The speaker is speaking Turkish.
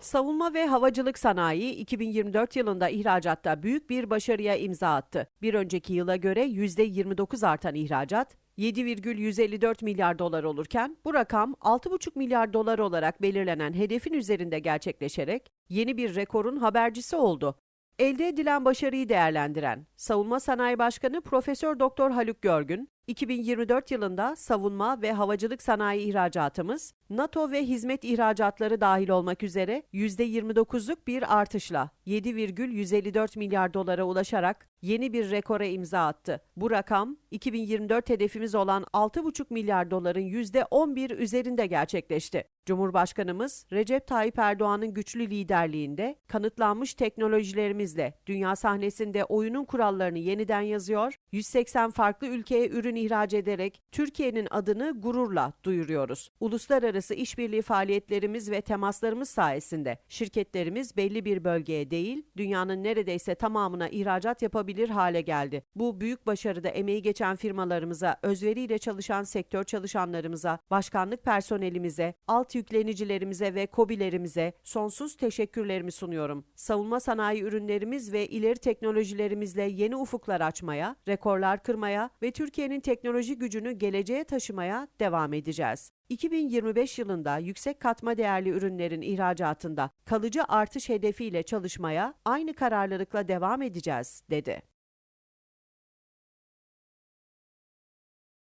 Savunma ve havacılık sanayi 2024 yılında ihracatta büyük bir başarıya imza attı. Bir önceki yıla göre %29 artan ihracat 7,154 milyar dolar olurken bu rakam 6,5 milyar dolar olarak belirlenen hedefin üzerinde gerçekleşerek yeni bir rekorun habercisi oldu. Elde edilen başarıyı değerlendiren Savunma Sanayi Başkanı Profesör Doktor Haluk Görgün, 2024 yılında savunma ve havacılık sanayi ihracatımız NATO ve hizmet ihracatları dahil olmak üzere %29'luk bir artışla 7,154 milyar dolara ulaşarak yeni bir rekora imza attı. Bu rakam 2024 hedefimiz olan 6,5 milyar doların %11 üzerinde gerçekleşti. Cumhurbaşkanımız Recep Tayyip Erdoğan'ın güçlü liderliğinde kanıtlanmış teknolojilerimizle dünya sahnesinde oyunun kurallarını yeniden yazıyor, 180 farklı ülkeye ürün ihraç ederek Türkiye'nin adını gururla duyuruyoruz. Uluslararası işbirliği faaliyetlerimiz ve temaslarımız sayesinde şirketlerimiz belli bir bölgeye değil, dünyanın neredeyse tamamına ihracat yapabilir hale geldi. Bu büyük başarıda emeği geçen firmalarımıza, özveriyle çalışan sektör çalışanlarımıza, başkanlık personelimize, alt yüklenicilerimize ve kobilerimize sonsuz teşekkürlerimi sunuyorum. Savunma sanayi ürünlerimiz ve ileri teknolojilerimizle yeni ufuklar açmaya, rekorlar kırmaya ve Türkiye'nin teknoloji gücünü geleceğe taşımaya devam edeceğiz. 2025 yılında yüksek katma değerli ürünlerin ihracatında kalıcı artış hedefiyle çalışmaya aynı kararlılıkla devam edeceğiz, dedi.